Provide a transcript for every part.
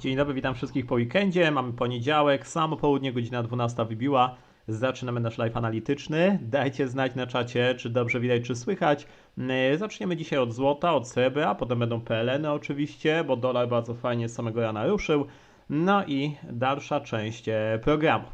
Dzień dobry, witam wszystkich po weekendzie. Mamy poniedziałek, samo południe, godzina 12 wybiła. Zaczynamy nasz live analityczny. Dajcie znać na czacie, czy dobrze widać, czy słychać. Yy, Zaczniemy dzisiaj od złota, od srebra, potem będą PLN oczywiście, bo dolar bardzo fajnie z samego rana ruszył. No i dalsza część e, programu.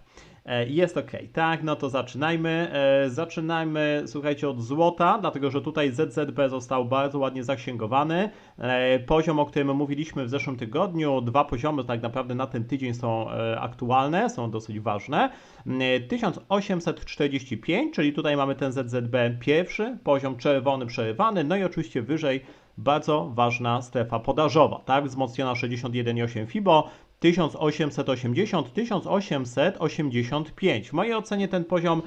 E, Jest ok, tak, no to zaczynajmy. E, Zaczynajmy, słuchajcie, od złota, dlatego że tutaj ZZB został bardzo ładnie zaksięgowany. E, Poziom, o którym mówiliśmy w zeszłym tygodniu, dwa poziomy tak naprawdę na ten tydzień są aktualne, są dosyć ważne. E, 1845, czyli tutaj mamy ten ZZB pierwszy, poziom czerwony przerywany, no i oczywiście wyżej bardzo ważna strefa podażowa, tak, wzmocniona 61,8 FIBO, 1880, 1885. W mojej ocenie ten poziom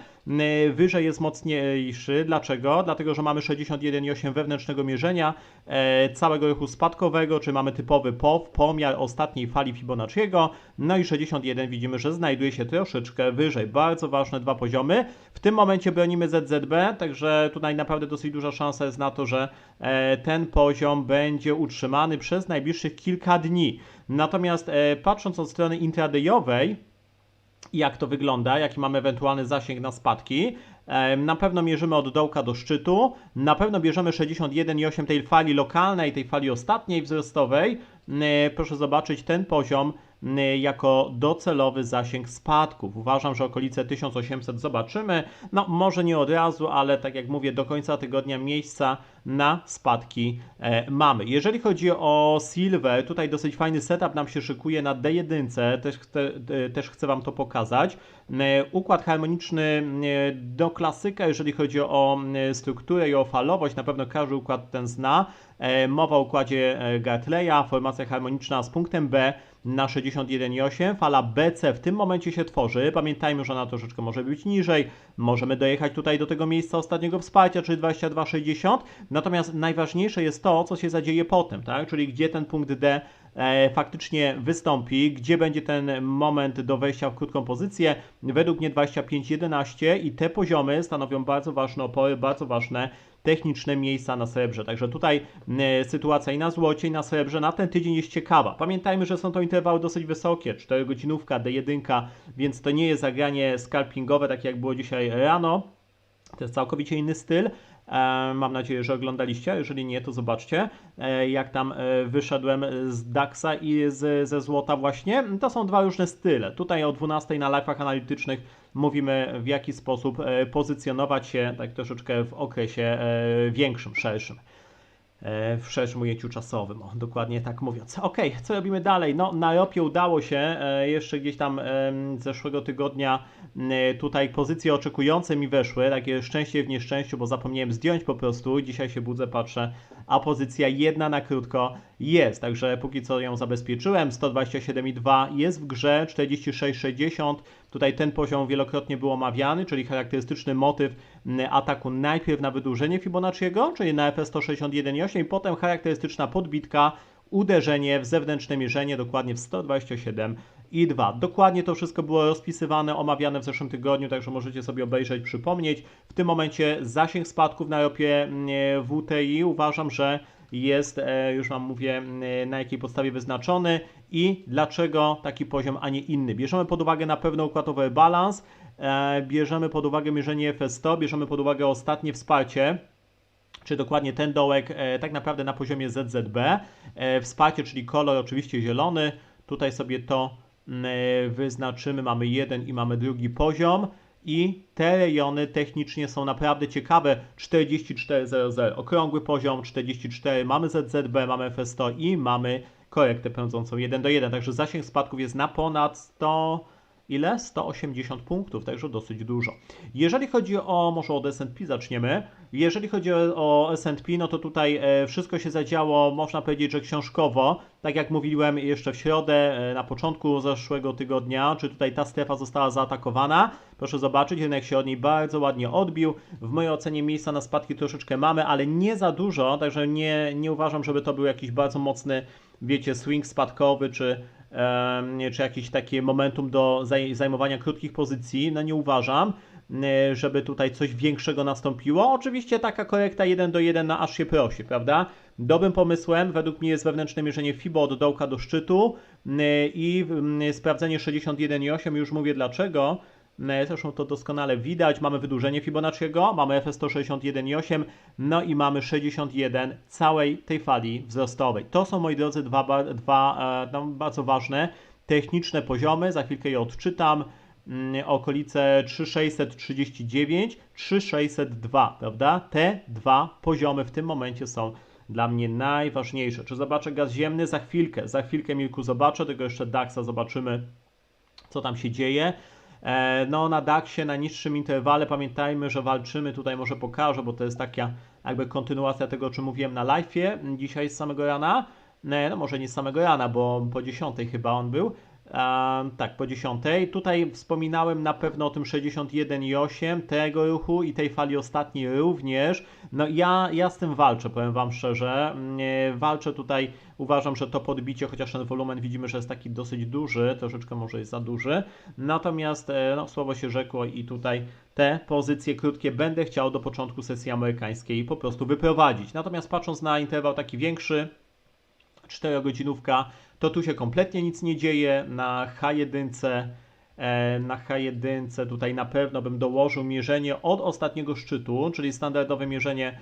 wyżej jest mocniejszy. Dlaczego? Dlatego, że mamy 61,8 wewnętrznego mierzenia e, całego ruchu spadkowego, czy mamy typowy POW, pomiar ostatniej fali Fibonacciego. No i 61 widzimy, że znajduje się troszeczkę wyżej. Bardzo ważne dwa poziomy. W tym momencie bronimy ZZB, także tutaj naprawdę dosyć duża szansa jest na to, że e, ten poziom będzie utrzymany przez najbliższych kilka dni. Natomiast e, patrząc od strony intradayowej, jak to wygląda, jaki mamy ewentualny zasięg na spadki. Na pewno mierzymy od dołka do szczytu, na pewno bierzemy 61,8 tej fali lokalnej, tej fali ostatniej wzrostowej. Proszę zobaczyć ten poziom jako docelowy zasięg spadków. Uważam, że okolice 1800 zobaczymy. No, może nie od razu, ale tak jak mówię, do końca tygodnia miejsca na spadki e, mamy. Jeżeli chodzi o Silver, tutaj dosyć fajny setup nam się szykuje na D1, też chcę, e, też chcę Wam to pokazać. E, Układ harmoniczny e, do klasyka, jeżeli chodzi o strukturę i o falowość, na pewno każdy układ ten zna. Mowa o układzie Gartleya, formacja harmoniczna z punktem B na 61,8. Fala BC w tym momencie się tworzy. Pamiętajmy, że ona troszeczkę może być niżej. Możemy dojechać tutaj do tego miejsca ostatniego wsparcia, czyli 22,60. Natomiast najważniejsze jest to, co się zadzieje potem, tak? Czyli gdzie ten punkt D e, faktycznie wystąpi, gdzie będzie ten moment do wejścia w krótką pozycję. Według mnie 25,11 i te poziomy stanowią bardzo ważne opory, bardzo ważne techniczne miejsca na srebrze. Także tutaj e, sytuacja i na złocie, i na srebrze na ten tydzień jest ciekawa. Pamiętajmy, że są to interwały dosyć wysokie, 4 godzinówka, D1, więc to nie jest zagranie scalpingowe, tak jak było dzisiaj rano. To jest całkowicie inny styl. E, Mam nadzieję, że oglądaliście. Jeżeli nie, to zobaczcie, e, jak tam wyszedłem z DAXa i z, ze złota właśnie. To są dwa różne style. Tutaj o 12 na live'ach analitycznych mówimy w jaki sposób e, pozycjonować się tak troszeczkę w okresie e, większym, szerszym. E, w szerszym ujęciu czasowym, o, dokładnie tak mówiąc. Ok, co robimy dalej? No, na ropie udało się jeszcze gdzieś tam zeszłego tygodnia tutaj pozycje oczekujące mi weszły, takie szczęście w nieszczęściu, bo zapomniałem zdjąć po prostu. Dzisiaj się budzę, patrzę, a pozycja jedna na krótko jest, także póki co ją zabezpieczyłem. 127,2 jest w grze, 46,60. Tutaj ten poziom wielokrotnie był omawiany, czyli charakterystyczny motyw ataku najpierw na wydłużenie Fibonacciego, czyli na FS 161,8 i potem charakterystyczna podbitka, uderzenie w zewnętrzne mierzenie, dokładnie w 127,2. Dokładnie to wszystko było rozpisywane, omawiane w zeszłym tygodniu, także możecie sobie obejrzeć, przypomnieć. W tym momencie zasięg spadków na ropie WTI uważam, że jest, e, już Wam mówię, na jakiej podstawie wyznaczony i dlaczego taki poziom, a nie inny. Bierzemy pod uwagę na pewno układowy balans, e, bierzemy pod uwagę mierzenie FS100, bierzemy pod uwagę ostatnie wsparcie, czy dokładnie ten dołek e, tak naprawdę na poziomie ZZB. Wsparcie, czyli kolor oczywiście zielony. Tutaj sobie to wyznaczymy. Mamy jeden i mamy drugi poziom. I te rejony technicznie są naprawdę ciekawe. 44,00, okrągły poziom, 44, mamy ZZB, mamy FS100 i mamy korektę pędzącą 1 do 1. Także zasięg spadków jest na ponad 100, ile? 180 punktów, także dosyć dużo. Jeżeli chodzi o, może od S&P zaczniemy. Jeżeli chodzi o, S&P, no to tutaj e, wszystko się zadziało, można powiedzieć, że książkowo. Tak jak mówiłem jeszcze w środę, e, na początku zeszłego tygodnia, czy tutaj ta strefa została zaatakowana. Proszę zobaczyć, rynek się od niej bardzo ładnie odbił. W mojej ocenie miejsca na spadki troszeczkę mamy, ale nie za dużo, także nie, nie uważam, żeby to był jakiś bardzo mocny, wiecie, swing spadkowy, czy czy jakieś takie momentum do zaj- zajmowania krótkich pozycji, no nie uważam, żeby tutaj coś większego nastąpiło. Oczywiście taka korekta 1 do 1 na aż się prosi, prawda? Dobrym pomysłem według mnie jest wewnętrzne mierzenie FIBO od dołka do szczytu i sprawdzenie 61,8. Już mówię dlaczego. Zresztą to doskonale widać. Mamy wydłużenie Fibonacciego, mamy FS 161,8, no i mamy 61 całej tej fali wzrostowej. To są, moi drodzy, dwa, dwa e, no, bardzo ważne techniczne poziomy. Za chwilkę je odczytam. Mm, Okolice 3639, 3602, prawda? Te dwa poziomy w tym momencie są dla mnie najważniejsze. Czy zobaczę gaz ziemny? Za chwilkę, za chwilkę Milku zobaczę, tego jeszcze DAX-a zobaczymy, co tam się dzieje. E, No, na DAX-ie, na niższym interwale, pamiętajmy, że walczymy, tutaj może pokażę, bo to jest taka jakby kontynuacja tego, o czym mówiłem na live'ie dzisiaj z samego rana. E, No, może nie z samego rana, bo po 10 chyba on był. Tak, po 10. Tutaj wspominałem na pewno o tym 61,8 tego ruchu i tej fali ostatniej również. No ja, ja z tym walczę, powiem Wam szczerze. Mm, e, Walczę tutaj, uważam, że to podbicie, chociaż ten wolumen widzimy, że jest taki dosyć duży, troszeczkę może jest za duży. Natomiast e, no, słowo się rzekło i tutaj te pozycje krótkie będę chciał do początku sesji amerykańskiej po prostu wyprowadzić. Natomiast patrząc na interwał taki większy, 4-godzinówka, to tu się kompletnie nic nie dzieje. Na H1, e, na H1 tutaj na pewno bym dołożył mierzenie od ostatniego szczytu, czyli standardowe mierzenie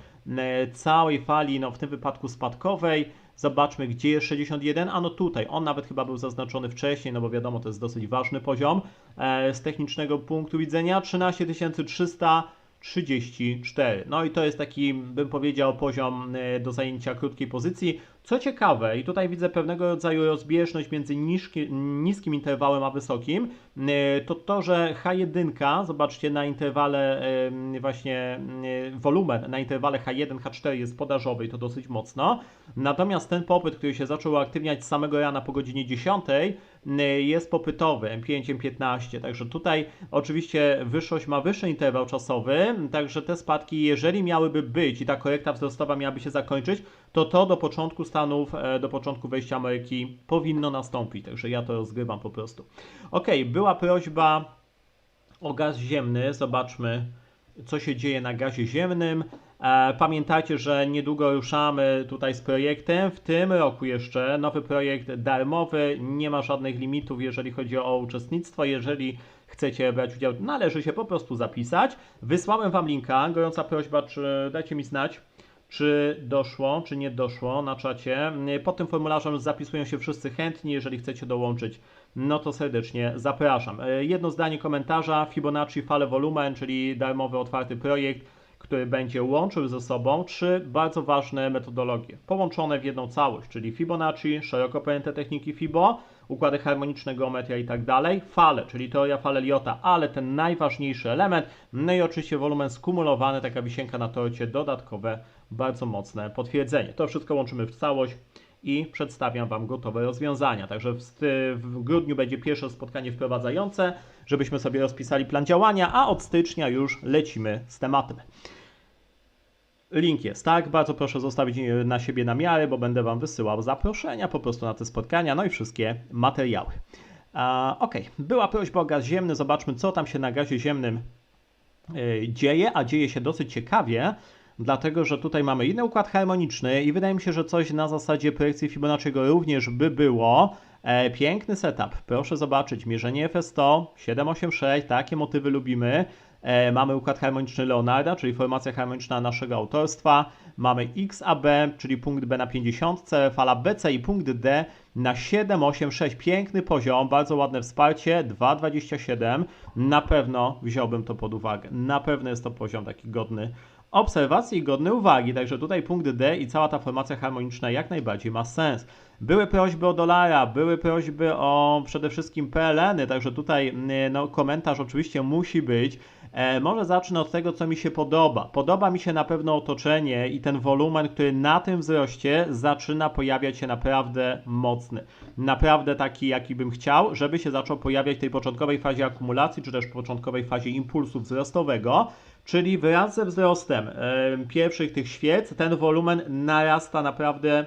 całej fali, no w tym wypadku spadkowej. Zobaczmy, gdzie jest 61, a no tutaj, on nawet chyba był zaznaczony wcześniej, no bo wiadomo, to jest dosyć ważny poziom e, z technicznego punktu widzenia. 13300 34. No i to jest taki, bym powiedział, poziom e, do zajęcia krótkiej pozycji. Co ciekawe, i tutaj widzę pewnego rodzaju rozbieżność między niżki, niskim interwałem a wysokim, e, to to, że H1, zobaczcie na interwale e, właśnie wolumen, na interwale H1, H4 jest podażowy i to dosyć mocno. Natomiast ten popyt, który się zaczął uaktywniać z samego rana po godzinie 10, e, jest popytowy M5, M15. Także tutaj oczywiście wyższość ma wyższy interwał czasowy, także te spadki, jeżeli miałyby być i ta korekta wzrostowa miałaby się zakończyć, to to do początku Stanów, e, do początku wejścia Ameryki powinno nastąpić. Także ja to rozgrywam po prostu. Ok, była prośba o gaz ziemny. Zobaczmy, co się dzieje na gazie ziemnym. E, Pamiętajcie, że niedługo ruszamy tutaj z projektem. W tym roku jeszcze nowy projekt darmowy. Nie ma żadnych limitów, jeżeli chodzi o uczestnictwo. Jeżeli chcecie brać udział, należy się po prostu zapisać. Wysłałem Wam linka. Gorąca prośba, czy dajcie mi znać czy doszło, czy nie doszło na czacie. Pod tym formularzem zapisują się wszyscy chętni. Jeżeli chcecie dołączyć, no to serdecznie zapraszam. E, Jedno zdanie komentarza. Fibonacci Fale Volumen, czyli darmowy, otwarty projekt, który będzie łączył ze sobą trzy bardzo ważne metodologie, połączone w jedną całość, czyli Fibonacci, szeroko pojęte techniki Fibo, układy harmoniczne, geometria i tak dalej, fale, czyli teoria fal Eliota, ale ten najważniejszy element, no i oczywiście wolumen skumulowany, taka wisienka na torcie, dodatkowe, bardzo mocne potwierdzenie. To wszystko łączymy w całość i przedstawiam Wam gotowe rozwiązania. Także w, w grudniu będzie pierwsze spotkanie wprowadzające, żebyśmy sobie rozpisali plan działania, a od stycznia już lecimy z tematem. Link jest, tak? Bardzo proszę zostawić na siebie namiary, bo będę Wam wysyłał zaproszenia po prostu na te spotkania, no i wszystkie materiały. Ok, była prośba o gaz ziemny, zobaczmy co tam się na gazie ziemnym e, dzieje, a dzieje się dosyć ciekawie, dlatego że tutaj mamy inny układ harmoniczny i wydaje mi się, że coś na zasadzie projekcji Fibonacciego również by było. E, piękny setup, proszę zobaczyć, mierzenie FS100, 786, takie motywy lubimy. E, mamy układ harmoniczny Leonarda, czyli formacja harmoniczna naszego autorstwa. Mamy XAB, czyli punkt B na 50, fala BC i punkt D na 786. Piękny poziom, bardzo ładne wsparcie, 2,27. Na pewno wziąłbym to pod uwagę. Na pewno jest to poziom taki godny obserwacji godny uwagi. Także tutaj punkt D i cała ta formacja harmoniczna jak najbardziej ma sens. Były prośby o dolara, były prośby o przede wszystkim PLN-y, także tutaj no, komentarz oczywiście musi być. E, może zacznę od tego, co mi się podoba. Podoba mi się na pewno otoczenie i ten wolumen, który na tym wzroście zaczyna pojawiać się naprawdę mocny. Naprawdę taki, jaki bym chciał, żeby się zaczął pojawiać w tej początkowej fazie akumulacji, czy też początkowej fazie impulsu wzrostowego. Czyli wraz ze wzrostem e, pierwszych tych świec ten wolumen narasta naprawdę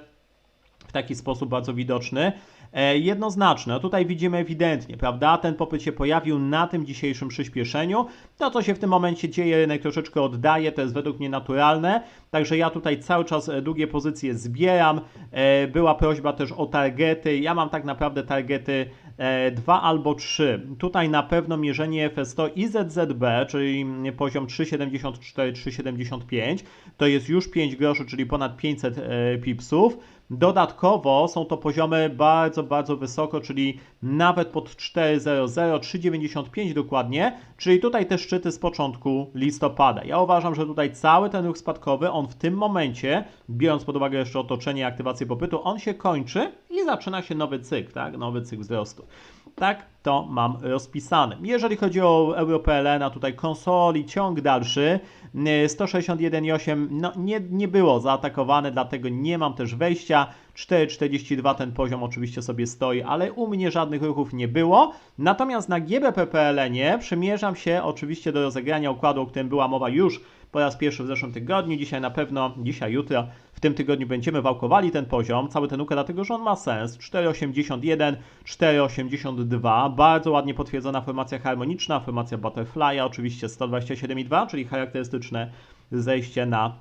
w taki sposób bardzo widoczny. E, jednoznaczne, no tutaj widzimy ewidentnie, prawda? Ten popyt się pojawił na tym dzisiejszym przyspieszeniu. To, co się w tym momencie dzieje, rynek troszeczkę oddaje, to jest według mnie naturalne. Także ja tutaj cały czas e, długie pozycje zbieram. E, była prośba też o targety. Ja mam tak naprawdę targety e, 2 albo 3. Tutaj na pewno mierzenie FS100 i ZZB, czyli poziom 3,74-3,75, to jest już 5 groszy, czyli ponad 500 e, pipsów. Dodatkowo są to poziomy bardzo, bardzo wysoko, czyli nawet pod 4,00, 3,95 dokładnie, czyli tutaj te szczyty z początku listopada. Ja uważam, że tutaj cały ten ruch spadkowy, on w tym momencie, biorąc pod uwagę jeszcze otoczenie aktywację popytu, on się kończy i zaczyna się nowy cykl, tak? Nowy cykl wzrostu. Tak to mam rozpisane. Jeżeli chodzi o EuroPLN, a tutaj konsoli, ciąg dalszy, y, 161,8 no nie, nie było zaatakowane, dlatego nie mam też wejścia. 4,42 ten poziom oczywiście sobie stoi, ale u mnie żadnych ruchów nie było. Natomiast na GBP PLN przymierzam się oczywiście do rozegrania układu, o którym była mowa już po raz pierwszy w zeszłym tygodniu. Dzisiaj na pewno, dzisiaj, jutro, w tym tygodniu będziemy wałkowali ten poziom, cały ten układ, dlatego że on ma sens. 4,81, 4,82, bardzo ładnie potwierdzona formacja harmoniczna, formacja Butterfly'a, oczywiście 127,2, czyli charakterystyczne zejście na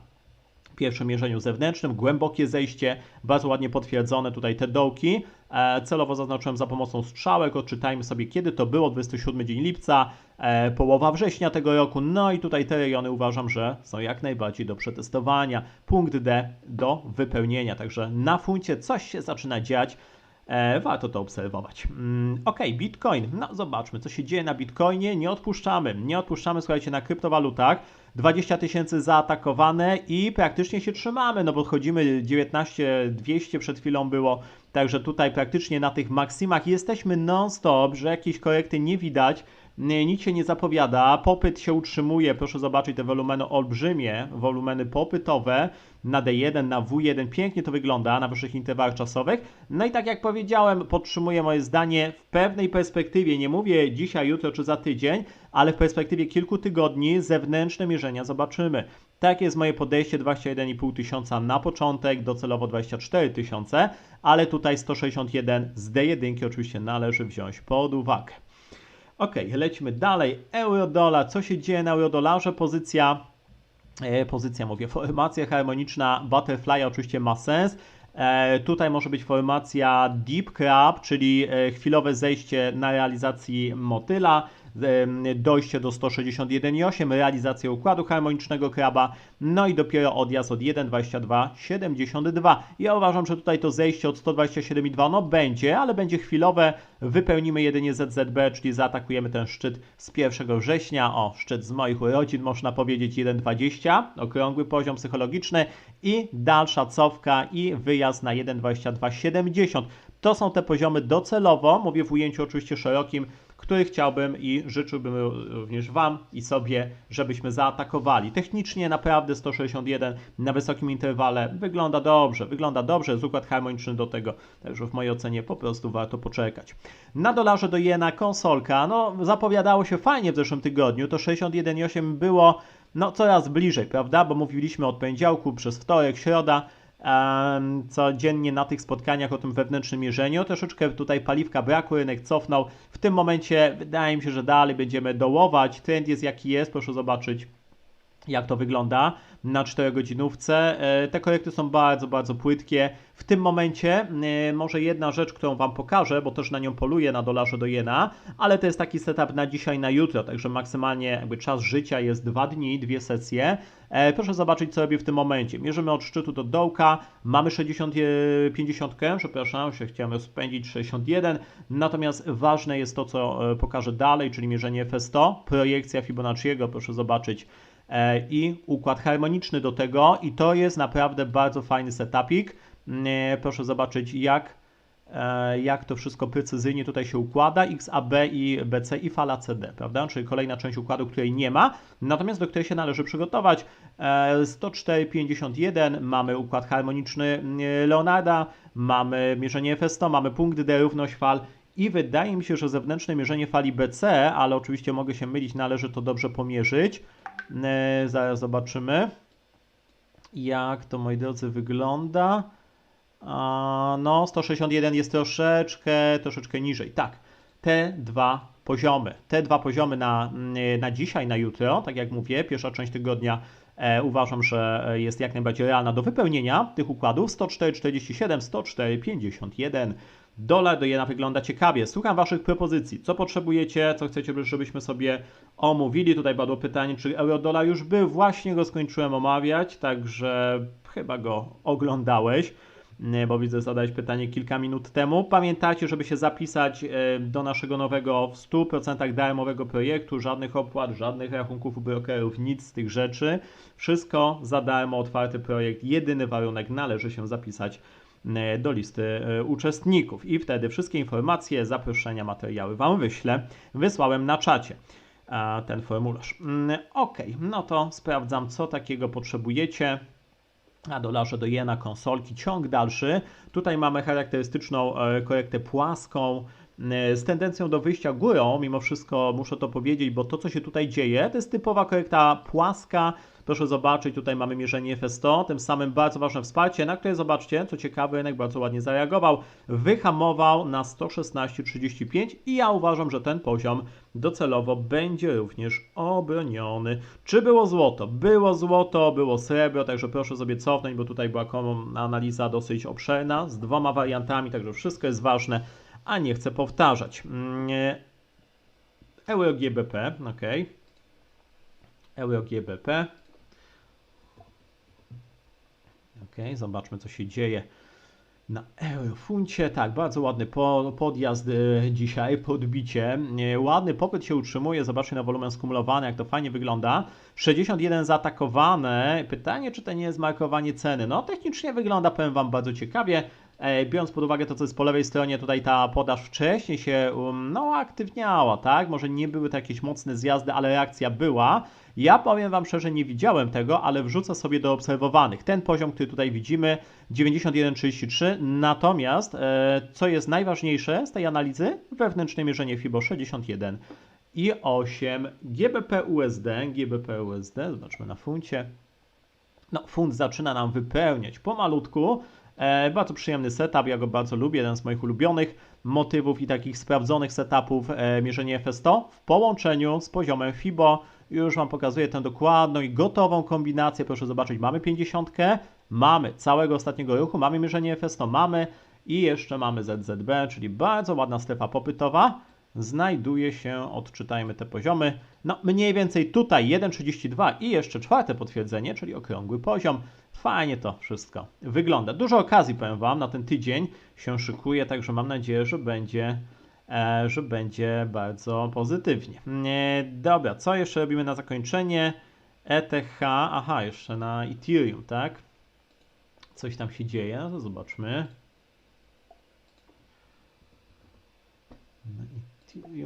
pierwszym mierzeniu zewnętrznym, głębokie zejście, bardzo ładnie potwierdzone tutaj te dołki. E, celowo zaznaczyłem za pomocą strzałek, odczytajmy sobie kiedy to było, 27 dzień lipca, e, połowa września tego roku, no i tutaj te rejony uważam, że są jak najbardziej do przetestowania, punkt D do wypełnienia, także na funcie coś się zaczyna dziać, E, warto to obserwować. Mm, ok, Bitcoin. No zobaczmy, co się dzieje na Bitcoinie. Nie odpuszczamy. Nie odpuszczamy, słuchajcie, na kryptowalutach. 20 tysięcy zaatakowane i praktycznie się trzymamy, no bo chodzimy 19 200 przed chwilą było, także tutaj praktycznie na tych maksimach jesteśmy non-stop, że jakieś korekty nie widać. Nic się nie zapowiada, popyt się utrzymuje, proszę zobaczyć te wolumeny olbrzymie, wolumeny popytowe na D1, na W1, pięknie to wygląda na wyższych interwałach czasowych. No i tak jak powiedziałem, podtrzymuję moje zdanie w pewnej perspektywie, nie mówię dzisiaj, jutro czy za tydzień, ale w perspektywie kilku tygodni zewnętrzne mierzenia zobaczymy. Tak jest moje podejście 21,5 tysiąca na początek, docelowo 24 tysiące, ale tutaj 161 z D1 oczywiście należy wziąć pod uwagę. Ok, lecimy dalej. Euro-dolar. Co się dzieje na eurodolarze? Pozycja, e, pozycja mówię, formacja harmoniczna Butterfly oczywiście ma sens. E, tutaj może być formacja Deep Crab, czyli e, chwilowe zejście na realizacji motyla, dojście do 161,8, realizacja układu harmonicznego kraba, no i dopiero odjazd od 1,22,72. Ja uważam, że tutaj to zejście od 127,2 no będzie, ale będzie chwilowe, wypełnimy jedynie ZZB, czyli zaatakujemy ten szczyt z 1 września, o, szczyt z moich urodzin, można powiedzieć 1,20, okrągły poziom psychologiczny i dalsza cofka i wyjazd na 1,2270. To są te poziomy docelowo, mówię w ujęciu oczywiście szerokim, który chciałbym i życzyłbym również Wam i sobie, żebyśmy zaatakowali. Technicznie naprawdę 161 na wysokim interwale wygląda dobrze, wygląda dobrze, jest układ harmoniczny do tego, także w mojej ocenie po prostu warto poczekać. Na dolarze do jena konsolka, no zapowiadało się fajnie w zeszłym tygodniu, to 61,8 było no coraz bliżej, prawda, bo mówiliśmy od poniedziałku przez wtorek, środa, codziennie na tych spotkaniach o tym wewnętrznym mierzeniu. Troszeczkę tutaj paliwka brakło, rynek cofnął. W tym momencie wydaje mi się, że dalej będziemy dołować. Trend jest jaki jest, proszę zobaczyć jak to wygląda na 4 godzinówce. E, Te korekty są bardzo, bardzo płytkie. W tym momencie e, może jedna rzecz, którą Wam pokażę, bo też na nią poluję na dolarze do jena, ale to jest taki setup na dzisiaj, na jutro, także maksymalnie jakby czas życia jest 2 dni, dwie sesje. E, Proszę zobaczyć, co robię w tym momencie. Mierzymy od szczytu do dołka, mamy 60, e, 50, przepraszam, się chciałem rozpędzić 61, natomiast ważne jest to, co pokażę dalej, czyli mierzenie FS100, projekcja Fibonacciego, proszę zobaczyć, i układ harmoniczny do tego. I to jest naprawdę bardzo fajny setupik. E, Proszę zobaczyć jak, e, jak to wszystko precyzyjnie tutaj się układa, XAB i BC i fala CD, prawda? Czyli kolejna część układu, której nie ma, natomiast do której się należy przygotować. E, 104,51 mamy układ harmoniczny e, Leonarda, mamy mierzenie FS100, mamy punkt D, równość fal i wydaje mi się, że zewnętrzne mierzenie fali BC, ale oczywiście mogę się mylić, należy to dobrze pomierzyć. E, zaraz zobaczymy, jak to, moi drodzy, wygląda. No, 161 jest troszeczkę, troszeczkę niżej. Tak, te dwa poziomy, te dwa poziomy na, mm, na dzisiaj, na jutro, tak jak mówię, pierwsza część tygodnia uważam, że jest jak najbardziej realna do wypełnienia tych układów. 104,47, 104,51 dolar do jena wygląda ciekawie. Słucham Waszych propozycji. Co potrzebujecie, co chcecie, żebyśmy sobie omówili? Tutaj padło pytanie, czy euro-dolar już był. Właśnie go skończyłem omawiać, także chyba go oglądałeś bo widzę, zadałeś pytanie kilka minut temu. Pamiętajcie, żeby się zapisać e, do naszego nowego w 100% darmowego projektu. Żadnych opłat, żadnych rachunków brokerów, nic z tych rzeczy. Wszystko za darmo, otwarty projekt. Jedyny warunek należy się zapisać e, do listy e, uczestników i wtedy wszystkie informacje, zaproszenia, materiały Wam wyślę. Wysłałem na czacie ten formularz. Mm, ok, no to sprawdzam, co takiego potrzebujecie na dolarze do jena konsolki, ciąg dalszy. Tutaj mamy charakterystyczną e, korektę płaską e, z tendencją do wyjścia górą, mimo wszystko muszę to powiedzieć, bo to co się tutaj dzieje, to jest typowa korekta płaska, Proszę zobaczyć, tutaj mamy mierzenie FS100, tym samym bardzo ważne wsparcie, na które zobaczcie, co ciekawe, rynek bardzo ładnie zareagował, wyhamował na 116,35 i ja uważam, że ten poziom docelowo będzie również obroniony. Czy było złoto? Było złoto, było srebro, także proszę sobie cofnąć, bo tutaj była analiza dosyć obszerna z dwoma wariantami, także wszystko jest ważne, a nie chcę powtarzać. Mm, Euro GBP, ok. Euro GBP. Ok, zobaczmy co się dzieje na eurofuncie. Tak, bardzo ładny po, podjazd e, dzisiaj, podbicie. E, ładny popyt się utrzymuje. Zobaczcie na wolumen skumulowany, jak to fajnie wygląda. 61 zaatakowane. Pytanie, czy to nie jest markowanie ceny? No, technicznie wygląda, powiem Wam, bardzo ciekawie. E, biorąc pod uwagę to, co jest po lewej stronie, tutaj ta podaż wcześniej się um, no, aktywniała, tak? Może nie były to jakieś mocne zjazdy, ale reakcja była. Ja powiem Wam szczerze, nie widziałem tego, ale wrzucę sobie do obserwowanych. Ten poziom, który tutaj widzimy, 91,33. Natomiast, e, co jest najważniejsze z tej analizy? Wewnętrzne mierzenie FIBO 61 i 8 GBP USD, GBP USD, zobaczmy na funcie. No, funt zaczyna nam wypełniać pomalutku. E, bardzo przyjemny setup, ja go bardzo lubię, jeden z moich ulubionych motywów i takich sprawdzonych setupów e, mierzenie FS100 w połączeniu z poziomem FIBO. Już Wam pokazuję tę dokładną i gotową kombinację. Proszę zobaczyć, mamy 50, mamy całego ostatniego ruchu, mamy mierzenie FS100, mamy i jeszcze mamy ZZB, czyli bardzo ładna strefa popytowa znajduje się, odczytajmy te poziomy, no mniej więcej tutaj 1,32 i jeszcze czwarte potwierdzenie, czyli okrągły poziom. Fajnie to wszystko wygląda. Dużo okazji, powiem Wam, na ten tydzień się szykuje, także mam nadzieję, że będzie, e, że będzie bardzo pozytywnie. E, dobra, co jeszcze robimy na zakończenie? ETH, aha, jeszcze na Ethereum, tak? Coś tam się dzieje, no to zobaczmy.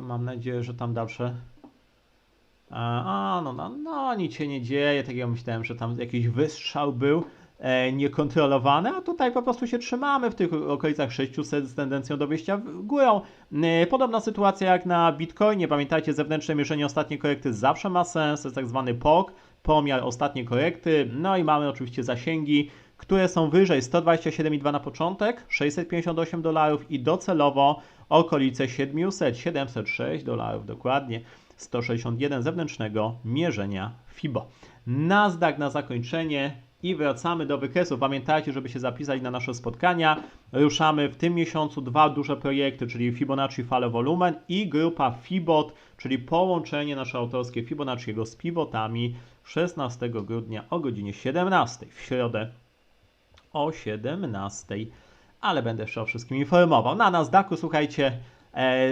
Mam nadzieję, że tam dalsze. A, no, no, no, nic się nie dzieje. Tak jak myślałem, że tam jakiś wystrzał był e, niekontrolowany, a tutaj po prostu się trzymamy w tych okolicach 600 z tendencją do wyjścia górą. E, podobna sytuacja jak na Bitcoinie. Pamiętajcie, zewnętrzne mierzenie ostatniej korekty zawsze ma sens. To jest tak zwany POK, pomiar ostatniej korekty. No i mamy oczywiście zasięgi które są wyżej 127,2 na początek, 658 dolarów i docelowo okolice 700, 706 dolarów dokładnie, 161 zewnętrznego mierzenia FIBO. Nasdaq na zakończenie i wracamy do wykresu. Pamiętajcie, żeby się zapisać na nasze spotkania. Ruszamy w tym miesiącu dwa duże projekty, czyli Fibonacci Fale Volumen i grupa Fibot, czyli połączenie nasze autorskie Fibonacciego z pivotami 16 grudnia o godzinie 17 w środę o 17. Ale będę jeszcze o wszystkim informował. Na Nasdaqu, słuchajcie, e,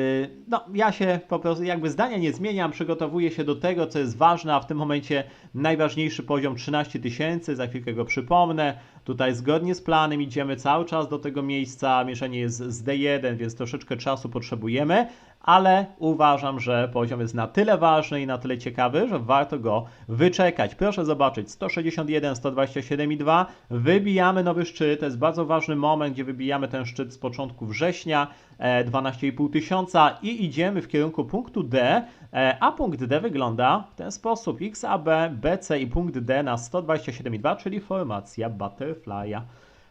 no, ja się po prostu jakby zdania nie zmieniam, przygotowuję się do tego, co jest ważne, a w tym momencie najważniejszy poziom 13 tysięcy, za chwilkę go przypomnę. Tutaj zgodnie z planem idziemy cały czas do tego miejsca, mieszanie jest z D1, więc troszeczkę czasu potrzebujemy, ale uważam, że poziom jest na tyle ważny i na tyle ciekawy, że warto go wyczekać. Proszę zobaczyć, 161, 127,2, wybijamy nowy szczyt, to jest bardzo ważny moment, gdzie wybijamy ten szczyt z początku września, 12,5 e, tysiąca i idziemy w kierunku punktu D, e, a punkt D wygląda w ten sposób, XAB, BC i punkt D na 127,2, czyli formacja Butterfly'a.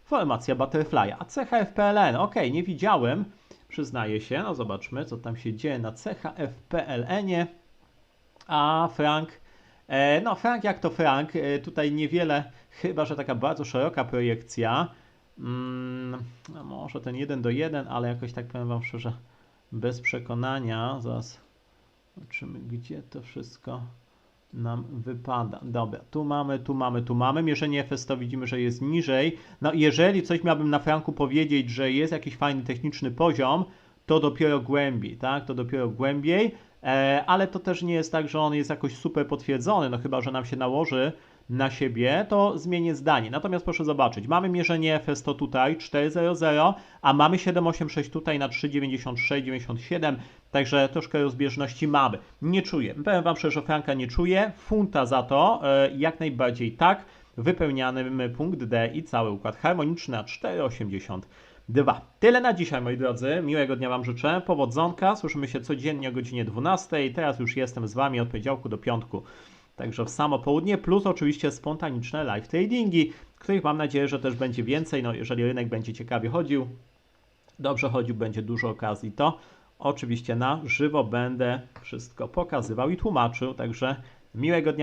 Formacja Butterfly'a. A CHF-PLN, ok, nie widziałem, przyznaję się. No zobaczmy, co tam się dzieje na CHF-PLN-ie. A frank, e, no frank jak to frank, e, tutaj niewiele, chyba że taka bardzo szeroka projekcja. Mm, no może ten 1 do 1, ale jakoś tak powiem Wam szczerze, bez przekonania. Zaraz zobaczymy, gdzie to wszystko nam wypada. Dobra, tu mamy, tu mamy, tu mamy. Mierzenie FS to widzimy, że jest niżej. No jeżeli coś miałbym na franku powiedzieć, że jest jakiś fajny techniczny poziom, to dopiero głębiej, tak? To dopiero głębiej, e, ale to też nie jest tak, że on jest jakoś super potwierdzony, no chyba, że nam się nałoży na siebie, to zmienię zdanie. Natomiast proszę zobaczyć, mamy mierzenie FS to tutaj 4.00, a mamy 7.86 tutaj na 3.96.97, także troszkę rozbieżności mamy. Nie czuję, powiem Wam szczerze, Franka nie czuję, funta za to e, jak najbardziej tak, wypełniany punkt D i cały układ harmoniczny na 4,82. Tyle na dzisiaj, moi drodzy. Miłego dnia Wam życzę. Powodzonka. Słyszymy się codziennie o godzinie 12. Teraz już jestem z Wami od poniedziałku do piątku. Także w samo południe, plus oczywiście spontaniczne live tradingi, których mam nadzieję, że też będzie więcej. No, jeżeli rynek będzie ciekawie chodził, dobrze chodził, będzie dużo okazji, to oczywiście na żywo będę wszystko pokazywał i tłumaczył. Także miłego dnia.